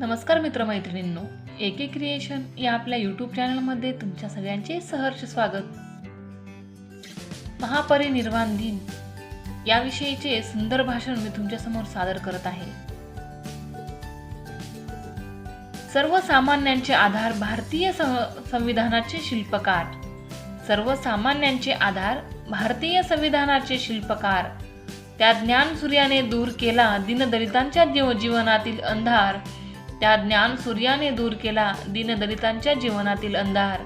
नमस्कार मित्रमैत्रिणींनो एके क्रिएशन या आपल्या यूट्यूब चॅनलमध्ये तुमच्या सगळ्यांचे सहर्ष स्वागत. महापरिनिर्वाण दिन. याविषयीचे सुंदर भाषण मी तुमच्यासमोर सादर करत आहे. सर्वसामान्यांचे आधार भारतीय संविधानाचे शिल्पकार. सर्वसामान्यांचे आधार भारतीय संविधानाचे शिल्पकार. त्या ज्ञान सूर्याने दूर केला दीनदलितांच्या जीव जीवनातील अंधार. त्या ज्ञान सूर्याने दूर केला दीनदलितांच्या जीवनातील अंधार.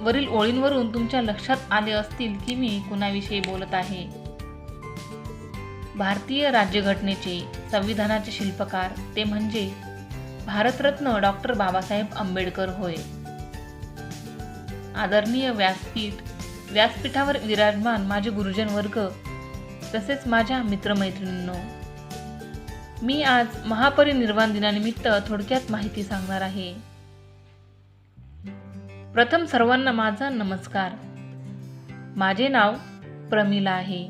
वरील ओळींवरून तुमच्या लक्षात आले असतील की मी कुणाविषयी बोलत आहे? भारतीय राज्यघटनेचे संविधानाचे शिल्पकार ते म्हणजे भारतरत्न डॉक्टर बाबासाहेब आंबेडकर होय. आदरणीय व्यासपीठ व्यासपीठावर विराजमान माझे गुरुजन वर्ग तसेच माझ्या मित्रमैत्रिणींनो मी आज महापरिनिर्वाण दिनानिमित्त थोडक्यात माहिती सांगणार आहे. प्रथम सर्वांना माझा नमस्कार. माझे नाव प्रमिला आहे.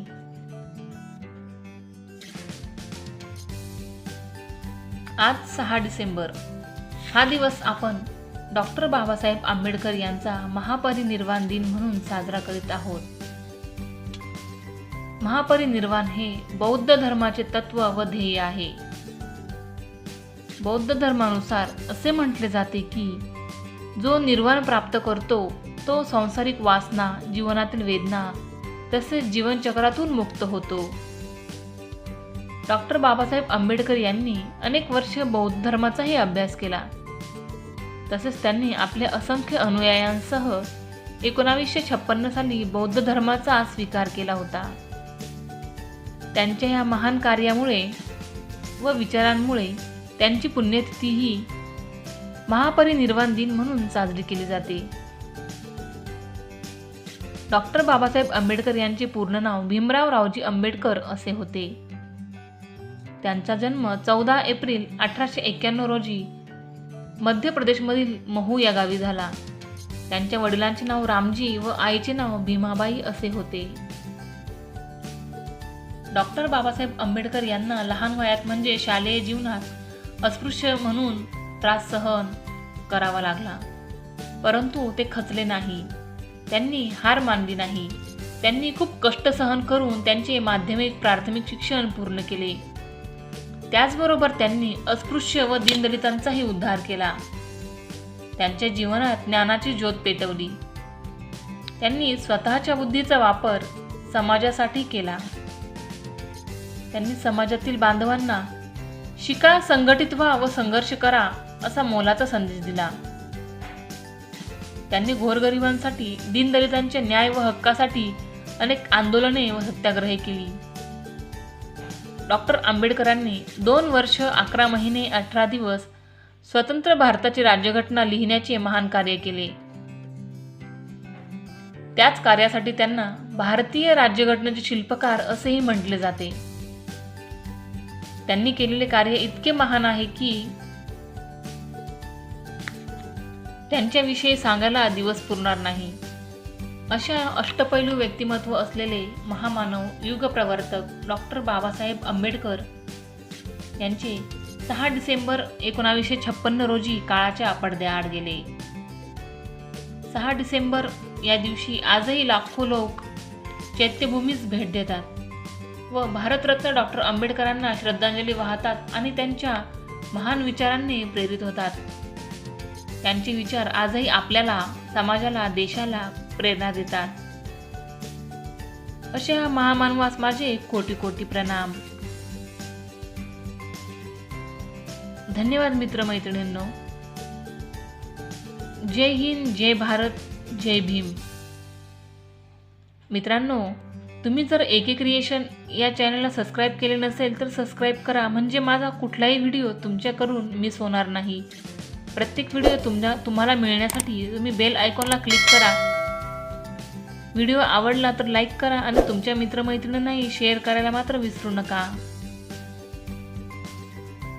आज सहा डिसेंबर. हा दिवस आपण डॉक्टर बाबासाहेब आंबेडकर यांचा महापरिनिर्वाण दिन म्हणून साजरा करीत आहोत. महापरिनिर्वाण हे बौद्ध धर्माचे तत्व व ध्येय आहे. बौद्ध धर्मानुसार असे म्हटले जाते की जो निर्वाण प्राप्त करतो तो सांसारिक वासना जीवनातील वेदना तसेच जीवनचक्रातून मुक्त होतो. डॉक्टर बाबासाहेब आंबेडकर यांनी अनेक वर्ष बौद्ध धर्माचाही अभ्यास केला. तसेच त्यांनी आपल्या असंख्य अनुयायांसह एकोणावीसशे छप्पन्न साली बौद्ध धर्माचा स्वीकार केला होता. त्यांच्या या महान कार्यामुळे व विचारांमुळे त्यांची पुण्यतिथी ही महापरिनिर्वाण दिन म्हणून साजरी केली जाते. डॉक्टर बाबासाहेब आंबेडकर यांचे पूर्ण नाव भीमराव रावजी आंबेडकर असे होते. त्यांचा जन्म चौदा एप्रिल अठराशे एक्क्याण्णव रोजी मध्य प्रदेशमधील महू या गावी झाला. त्यांच्या वडिलांचे नाव रामजी व आईचे नाव भीमाबाई असे होते. डॉक्टर बाबासाहेब आंबेडकर यांना लहान वयात म्हणजे शालेय जीवनात अस्पृश्य म्हणून त्रास सहन करावा लागला. परंतु ते खचले नाही. त्यांनी हार मानली नाही. त्यांनी खूप कष्ट सहन करून त्यांचे माध्यमिक प्राथमिक शिक्षण पूर्ण केले. त्याचबरोबर त्यांनी अस्पृश्य व दीनदलितांचाही उद्धार केला. त्यांच्या जीवनात ज्ञानाची ज्योत पेटवली. त्यांनी स्वतःच्या बुद्धीचा वापर समाजासाठी केला. त्यांनी समाजातील बांधवांना शिका संघटित व्हा व संघर्ष करा असा मोलाचा संदेश दिला. त्यांनी गोरगरिबांसाठी दीनदलितांच्या न्याय व हक्कासाठी अनेक आंदोलने व सत्याग्रहे केली. डॉक्टर आंबेडकरांनी दोन वर्ष अकरा महिने अठरा दिवस स्वतंत्र भारताची राज्यघटना लिहिण्याचे महान कार्य केले. त्याच कार्यासाठी त्यांना भारतीय राज्यघटनेचे शिल्पकार असेही म्हटले जाते. त्यांनी केलेले कार्य इतके महान आहे की त्यांच्याविषयी सांगायला दिवस पुरणार नाही. अशा अष्टपैलू व्यक्तिमत्व असलेले महामानव युगप्रवर्तक डॉक्टर बाबासाहेब आंबेडकर यांचे सहा डिसेंबर एकोणावीसशे छप्पन्न रोजी काळाच्या पडद्याआड गेले. सहा डिसेंबर या दिवशी आजही लाखो लोक चैत्यभूमीस भेट देतात. व भारतरत्न डॉक्टर आंबेडकरांना श्रद्धांजली वाहतात आणि त्यांच्या महान विचारांनी प्रेरित होतात. त्यांचे विचार आजही आपल्याला समाजाला देशाला प्रेरणा देतात. अशा महामानवास माझे कोटी कोटी प्रणाम. धन्यवाद मित्रमैत्रिणींनो जय हिंद जय भारत जय भीम. मित्रांनो तुम्ही जर एके क्रिएशन या चॅनलला सबस्क्राईब केले नसेल तर सबस्क्राईब करा. म्हणजे माझा कुठलाही व्हिडिओ तुमच्याकडून मिस होणार नाही. प्रत्येक व्हिडिओ तुमच्या तुम्हाला मिळण्यासाठी तुम्ही बेल आयकॉनला क्लिक करा. व्हिडिओ आवडला तर लाईक करा आणि तुमच्या मित्रमैत्रिणींनाही शेअर करायला मात्र विसरू नका.